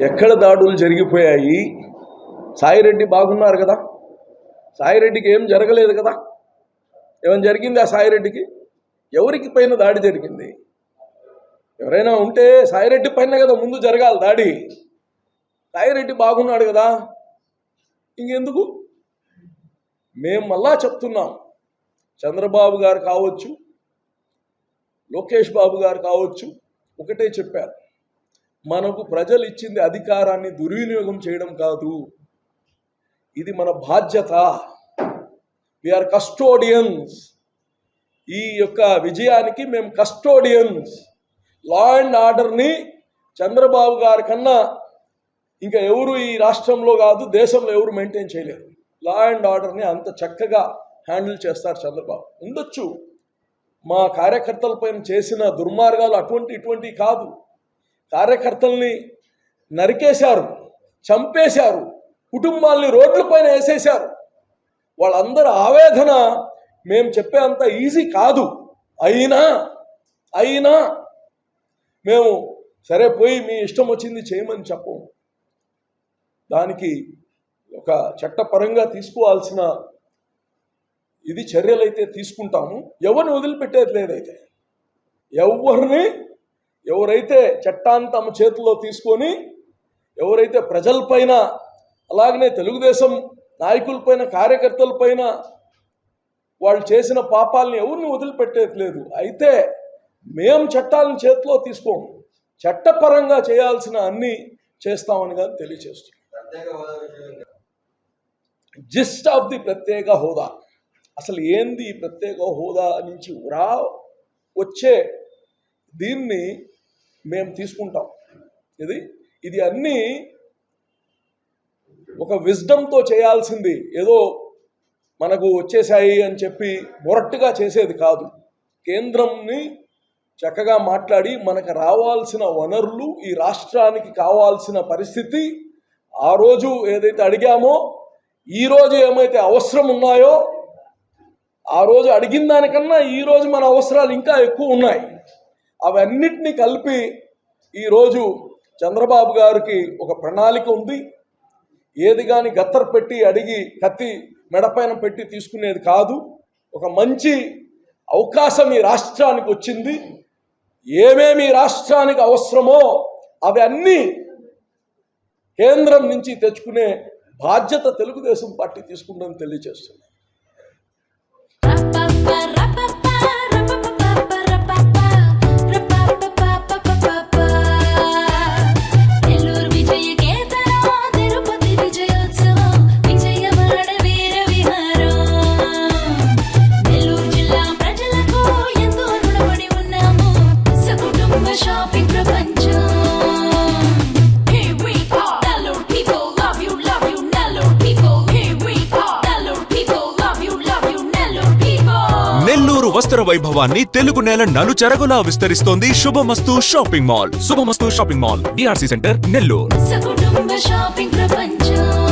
ఎక్కడ దాడులు జరిగిపోయాయి? సాయిరెడ్డి బాగున్నారు కదా? సాయిరెడ్డికి ఏం జరగలేదు కదా? ఏమైనా జరిగింది ఆ సాయిరెడ్డికి? ఎవరికి పైన దాడి జరిగింది? ఎవరైనా ఉంటే సాయిరెడ్డి పైన కదా ముందు జరగాలి దాడి. సాయిరెడ్డి బాగున్నాడు కదా? ఇంకెందుకు? మేము మళ్ళా చెప్తున్నాం. చంద్రబాబు గారు కావచ్చు లోకేష్ బాబు గారు కావచ్చు ఒకటే చెప్పారు. మనకు ప్రజలు ఇచ్చింది అధికారాన్ని దుర్వినియోగం చేయడం కాదు. ఇది మన బాధ్యత. ఆర్ కస్టోడియన్స్ ఈ యొక్క విజయానికి మేము కస్టోడియన్స్ లా అండ్ ఆర్డర్ని చంద్రబాబు గారి కన్నా ఇంకా ఎవరు ఈ రాష్ట్రంలో కాదు దేశంలో ఎవరు మెయింటైన్ చేయలేరు. లా అండ్ ఆర్డర్ని అంత చక్కగా హ్యాండిల్ చేస్తారు చంద్రబాబు. ఉండొచ్చు. మా కార్యకర్తలపైన చేసిన దుర్మార్గాలు అటువంటి ఇటువంటి కాదు. కార్యకర్తల్ని నరికేశారు చంపేశారు కుటుంబాల్ని రోడ్లపైన వేసేశారు. వాళ్ళందరి ఆవేదన మేము చెప్పేంత ఈజీ కాదు. అయినా అయినా మేము సరే పోయి మీ ఇష్టం వచ్చింది చేయమని చెప్పము దానికి ఒక చట్టపరంగా తీసుకోవాల్సిన ఇది చర్యలైతే తీసుకుంటాము. ఎవరిని వదిలిపెట్టేది లేదైతే. ఎవరిని ఎవరైతే చట్టాన్ని తమ చేతుల్లో తీసుకొని ఎవరైతే ప్రజలపైన అలాగనే తెలుగుదేశం నాయకులపైన కార్యకర్తలపైన వాళ్ళు చేసిన పాపాలని ఎవరిని వదిలిపెట్టేది లేదు అయితే మేము చట్టాలను చేతిలో తీసుకోము చట్టపరంగా చేయాల్సిన అన్ని చేస్తామని కానీ తెలియచేస్తున్నాం జిస్ట్ ఆఫ్ ది ప్రత్యేక హోదా. అసలు ఏంది ఈ ప్రత్యేక హోదా నుంచి రా వచ్చే దీన్ని మేము తీసుకుంటాం. ఇది ఇది అన్నీ ఒక విజ్డమ్తో చేయాల్సింది. ఏదో మనకు వచ్చేసాయి అని చెప్పి మొరట్టుగా చేసేది కాదు. కేంద్రంని చక్కగా మాట్లాడి మనకు రావాల్సిన వనరులు ఈ రాష్ట్రానికి కావాల్సిన పరిస్థితి ఆ రోజు ఏదైతే అడిగామో ఈ రోజు ఏమైతే అవసరం ఉన్నాయో ఆ రోజు అడిగిన దానికన్నా ఈరోజు మన అవసరాలు ఇంకా ఎక్కువ ఉన్నాయి. అవన్నిటినీ కలిపి ఈరోజు చంద్రబాబు గారికి ఒక ప్రణాళిక ఉంది. ఏది కానీ గత్తర పెట్టి అడిగి కత్తి మెడపైన పెట్టి తీసుకునేది కాదు. ఒక మంచి అవకాశం ఈ రాష్ట్రానికి వచ్చింది. ఏమేమి ఈ రాష్ట్రానికి అవసరమో అవి అన్నీ కేంద్రం నుంచి తెచ్చుకునే బాధ్యత తెలుగుదేశం పార్టీ తీసుకుంటుందని తెలియజేస్తుంది నెల్లూరు వస్త్ర వైభవాన్ని తెలుగు నేల నలుచెరగులా విస్తరిస్తోంది Shubhamastu shopping mall. Shubhamastu shopping mall DRC centre Nellore. Shopping ప్రపంచం.